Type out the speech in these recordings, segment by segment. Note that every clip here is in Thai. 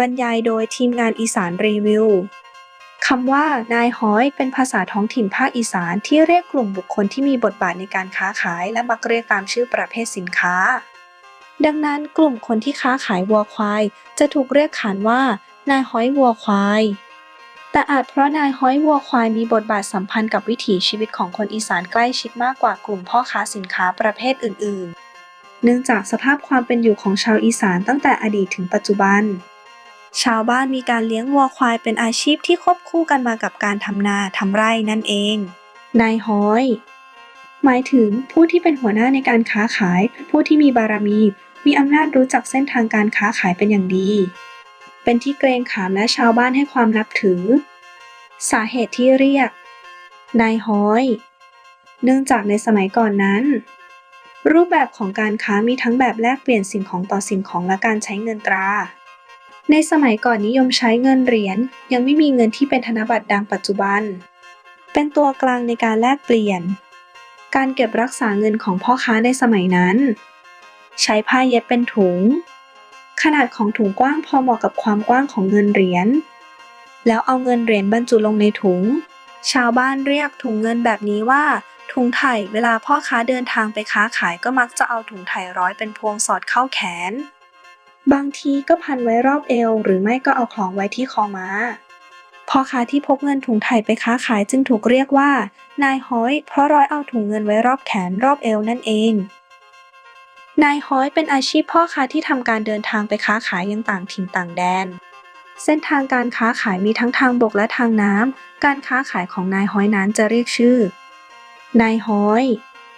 บรรยายโดยทีมงานอีสานรีวิวคำว่านายฮ้อยเป็นภาษาท้องถิ่นภาคอีสานที่เรียกกลุ่มบุคคลที่มีบทบาทในการค้าขายและมักเรียกตามชื่อประเภทสินค้า ดังนั้นกลุ่มคนที่ค้าขายวัวควาย จะถูกเรียกขานว่า นายฮ้อยวัวควาย แต่อาจเพราะนายฮ้อยวัวควายมีบทบาทสัมพันธ์กับวิถีชีวิตของคนอีสานใกล้ชิดมากกว่ากลุ่มพ่อค้าสินค้าประเภทอื่น ๆ เนื่องจากสภาพความเป็นอยู่ของชาวอีสานตั้งแต่อดีตถึงปัจจุบัน ชาวบ้านมีการเลี้ยงวัวควายเป็นอาชีพที่ควบคู่กันมากับการทำนาทำไร่นั่นเอง นายฮ้อย หมายถึงผู้ที่เป็นหัวหน้าในการค้าขาย ผู้ที่มีบารมี มีอำนาจรู้จักเส้นทางการค้าขายเป็นอย่างดี เป็นที่เกรงขามและชาวบ้านให้ความนับถือ สาเหตุที่เรียก นายฮ้อย เนื่องจากในสมัยก่อนนั้นรูปแบบของการค้ามีทั้งแบบแลกเปลี่ยนสิ่งของต่อสิ่งของและการใช้เงินตรา ในสมัยก่อนนิยมใช้เงินเหรียญยังไม่มีเงินที่เป็นธนบัตรดังปัจจุบัน เป็นตัวกลางในการแลกเปลี่ยน การเก็บรักษาเงินของพ่อค้าในสมัยนั้น ใช้ผ้าเย็บเป็นถุง ขนาดของถุงกว้างพอเหมาะกับความกว้างของเงินเหรียญ แล้วเอาเงินเหรียญบรรจุลงในถุง ชาวบ้านเรียกถุงเงินแบบนี้ว่า ถุงไถ่เวลาพ่อค้าเดินทางไปค้าขายก็มักจะเอาถุงไถ่ร้อยเป็นพวงสอดเข้าแขน บางทีก็พันไว้รอบเอว หรือไม่ก็เอาคล้องไว้ที่คอม้าพ่อค้าที่พกเงินถุงไถ่ไปค้าขายจึงถูกเรียกว่า นายฮ้อย เพราะร้อยเอาถุงเงินไว้รอบแขนรอบเอวนั่นเอง นายฮ้อยเป็นอาชีพพ่อค้าที่ทำการเดินทางไปค้าขายยังต่างถิ่นต่างแดน เส้นทางการค้าขายมีทั้งทางบกและทางน้ำการค้าขายของนายฮ้อยนั้นจะเรียกชื่อ นายฮ้อย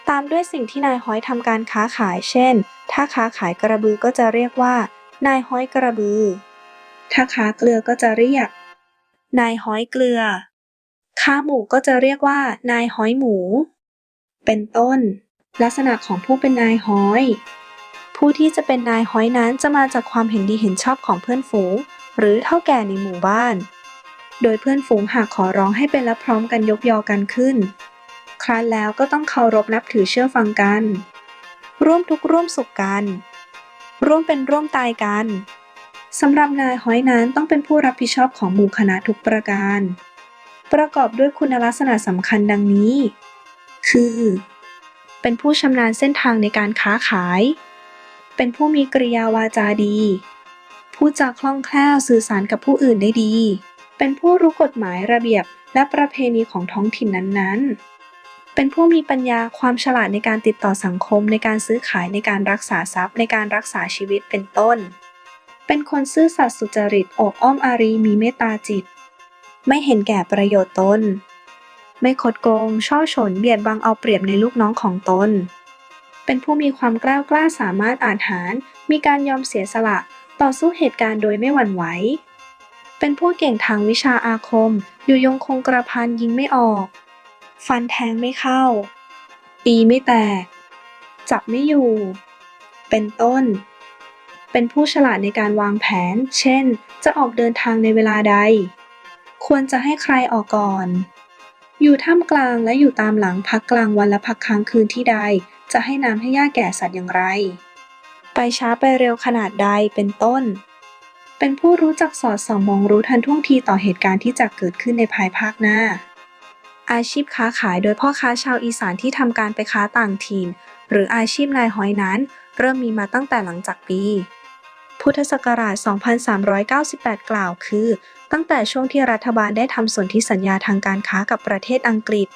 ตามด้วยสิ่งที่นายฮ้อยทำการค้าขาย เช่น ถ้าค้าขายกระบือก็จะเรียกว่า นายฮ้อยกระบือ ถ้าค้าเกลือก็จะเรียก นายฮ้อยเกลือ ค้าหมูก็จะเรียกว่า นายฮ้อยหมู เป็นต้น ลักษณะของผู้เป็นนายฮ้อย ผู้ที่จะเป็นนายฮ้อยนั้นจะมาจากความเห็นดีเห็นชอบของเพื่อนฝูง หรือเท่าแก่ในหมู่บ้าน โดยเพื่อนฝูงหากขอร้องให้เป็นและพร้อมกันยกยอกันขึ้น ครั้นแล้วก็ต้องเคารพนับถือเชื่อฟังกัน ร่วมทุกข์ร่วมสุขกัน ร่วมเป็นร่วมตายกันสำหรับนายฮ้อยนั้นต้องเป็นผู้รับผิดชอบของหมู่คณะทุกประการ ประกอบด้วยคุณลักษณะสำคัญดังนี้ คือ เป็นผู้ชำนาญเส้นทางในการค้าขาย เป็นผู้มีกริยาวาจาดีพูดจาคล่องแคล่วสื่อสารกับผู้อื่นได้ดี เป็นผู้รู้กฎหมายระเบียบและประเพณีของท้องถิ่นนั้นๆ เป็นผู้มีปัญญาความฉลาดในการติดต่อสังคม ในการซื้อขายในการรักษาทรัพย์ ในการรักษาชีวิตเป็นต้น เป็นคนซื่อสัตย์สุจริตอบอ้อมอารีมีเมตตาจิต ไม่เห็นแก่ประโยชน์ตน ไม่คดโกง ช่อฉนเบียดบังเอาเปรียบในลูกน้องของตน เป็นผู้มีความกล้ากล้าสามารถอ่านหาร มีการยอมเสียสละ ต่อสู้เหตุการณ์โดยไม่หวั่นไหว เป็นผู้เก่งทางวิชาอาคม อยู่ยงคงกระพันยิงไม่ออก ฟันแทงไม่เข้า ตีไม่แตก จับไม่อยู่ เป็นต้น เป็นผู้ฉลาดในการวางแผน เช่น จะออกเดินทางในเวลาใด ควรจะให้ใครออกก่อน อยู่ท่ามกลางและอยู่ตามหลังพักกลางวันและพักค้างคืนที่ใด จะให้น้ำให้หญ้าแก่สัตว์อย่างไร ไปช้าไปเร็วขนาดใด เป็นต้นเป็นผู้รู้จักสอดส่องมองรู้ทันท่วงทีต่อเหตุการณ์ที่จะเกิดขึ้นในภายภาคหน้า อาชีพค้าขายโดยพ่อค้าชาวอีสานที่ทำการไปค้าต่างถิ่นหรืออาชีพนายฮ้อยนั้น เริ่มมีมาตั้งแต่หลังจากปี พุทธศักราช 2398 กล่าวคือ ตั้งแต่ช่วงที่รัฐบาลได้ทำสนธิสัญญาทางการค้ากับประเทศอังกฤษ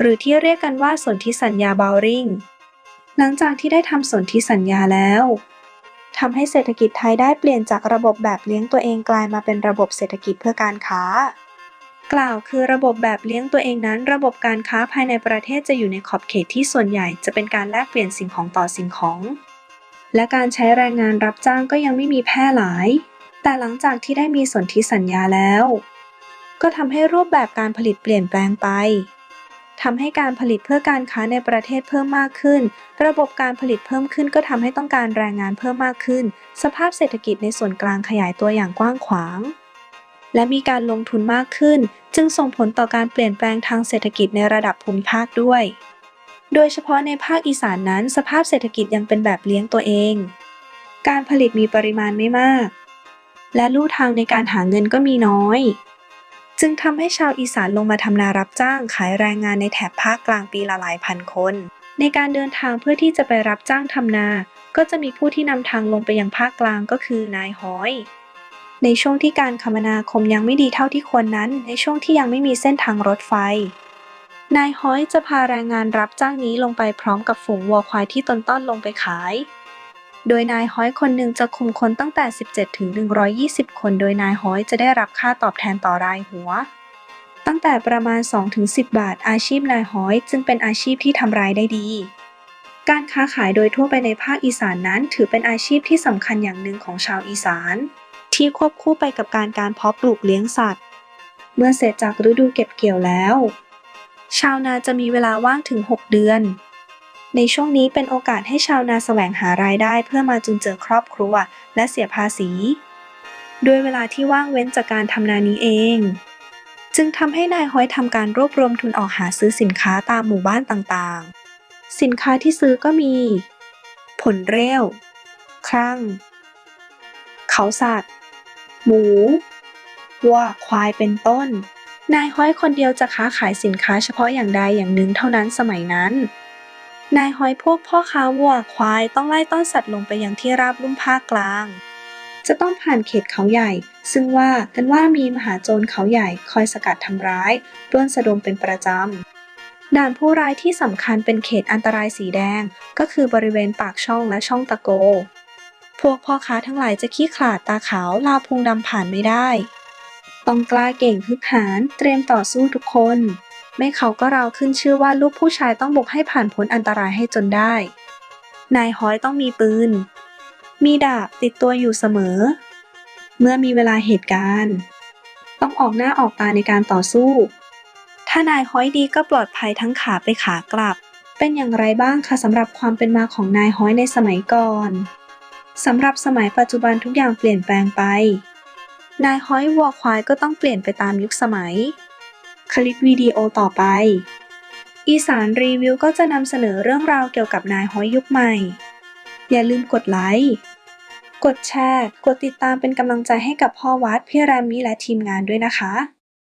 หรือที่เรียกกันว่าสนธิสัญญาบาวริงหลังจากที่ได้ทำสนธิสัญญาแล้วทำให้เศรษฐกิจไทยได้เปลี่ยนจากระบบแบบเลี้ยงตัวเองกลายมาเป็นระบบเศรษฐกิจเพื่อการค้า กล่าวคือระบบแบบเลี้ยงตัวเองนั้น ระบบการค้าภายในประเทศจะอยู่ในขอบเขตที่ส่วนใหญ่จะเป็นการแลกเปลี่ยนสิ่งของต่อสิ่งของ และการใช้แรงงานรับจ้างก็ยังไม่มีแพร่หลาย แต่หลังจากที่ได้มีสนธิสัญญาแล้ว ก็ทำให้รูปแบบการผลิตเปลี่ยนแปลงไปทำให้การผลิตเพื่อการค้าในประเทศเพิ่มมากขึ้น ระบบการผลิตเพิ่มขึ้นก็ทำให้ต้องการแรงงานเพิ่มมากขึ้น สภาพเศรษฐกิจในส่วนกลางขยายตัวอย่างกว้างขวาง และมีการลงทุนมากขึ้น จึงส่งผลต่อการเปลี่ยนแปลงทางเศรษฐกิจในระดับภูมิภาคด้วย โดยเฉพาะในภาคอีสานนั้น สภาพเศรษฐกิจยังเป็นแบบเลี้ยงตัวเอง การผลิตมีปริมาณไม่มาก และลู่ทางในการหาเงินก็มีน้อย จึงทำให้ชาวอีสานลงมาทำนารับจ้างขายแรงงานในแถบภาคกลางปีละหลายพันคน ในการเดินทางเพื่อที่จะไปรับจ้างทำนา ก็จะมีผู้ที่นำทางลงไปยังภาคกลางก็คือนายฮ้อย ในช่วงที่การคมนาคมยังไม่ดีเท่าที่ควรนั้น ในช่วงที่ยังไม่มีเส้นทางรถไฟ นายฮ้อยจะพาแรงงานรับจ้างนี้ลงไปพร้อมกับฝูงวัวควายที่ตนต้อนลงไปขาย โดยนายฮ้อยคนหนึ่งจะคุมคนตั้งแต่ 17ถึง120 คน โดยนายฮ้อยจะได้รับค่าตอบแทนต่อรายหัว ตั้งแต่ประมาณ 2-10 บาท อาชีพนายฮ้อยจึงเป็นอาชีพที่ทำรายได้ดีการค้าขายโดยทั่วไปในภาคอีสานนั้น ถือเป็นอาชีพที่สำคัญอย่างหนึ่งของชาวอีสาน ที่ควบคู่ไปกับการการเพาะปลูกเลี้ยงสัตว์ เมื่อเสร็จจากฤดูเก็บเกี่ยวแล้ว ชาวนาจะมีเวลาว่างถึง 6 เดือน ในช่วงนี้เป็นโอกาสให้ชาวนาแสวงหารายได้เพื่อมาจุนเจือครอบครัวและเสียภาษีด้วยเวลาที่ว่างเว้นจากการทำนานี้เอง จึงทำให้นายฮอยทำการรวบรวมทุนออกหาซื้อสินค้าตามหมู่บ้านต่างๆ สินค้าที่ซื้อก็มี ผลเร็วครั่ง เขาสัตว์ หมูวัวควายเป็นต้น นายฮ้อยคนเดียวจะค้าขายสินค้าเฉพาะอย่างใดอย่างหนึ่งเท่านั้นสมัยนั้น นายฮ้อยพวกพ่อค้าวัวควายต้องไล่ต้อนสัตว์ลงไปยังที่ราบลุ่มภาคกลาง จะต้องผ่านเขตเขาใหญ่ ซึ่งว่ากันว่ามีมหาโจรเขาใหญ่คอยสกัดทำร้ายปล้นสะดมเป็นประจำ ด่านผู้ร้ายที่สำคัญเป็นเขตอันตรายสีแดง ก็คือบริเวณปากช่องและช่องตะโก วกพ่อค้าทั้งหลายจะขี้ขลาดตาขาวลาพุงดำผ่านไม่ได้ ต้องกล้าเก่งฮึกหานเตรียมต่อสู้ทุกคน ไม่เขาก็เราขึ้นชื่อว่าลูกผู้ชายต้องบุกให้ผ่านพ้นอันตรายให้จนได้ นายฮอยต้องมีปืน มีดาบติดตัวอยู่เสมอ เมื่อมีเวลาเหตุการณ์ ต้องออกหน้าออกตาในการต่อสู้ ถ้านายฮอยดีก็ปลอดภัยทั้งขาไปขากลับ เป็นอย่างไรบ้างคะสำหรับความเป็นมาของนายฮอยในสมัยก่อน สำหรับสมัยปัจจุบันทุกอย่างเปลี่ยนแปลงไป นายฮ้อยวัวควายก็ต้องเปลี่ยนไปตามยุคสมัย คลิปวิดีโอต่อไป อีสานรีวิวก็จะนำเสนอเรื่องราวเกี่ยวกับนายฮ้อยยุคใหม่ อย่าลืมกดไลค์ กดแชร์ กดติดตามเป็นกำลังใจให้กับพ่อวัดพี่แรมมี่และทีมงานด้วยนะคะ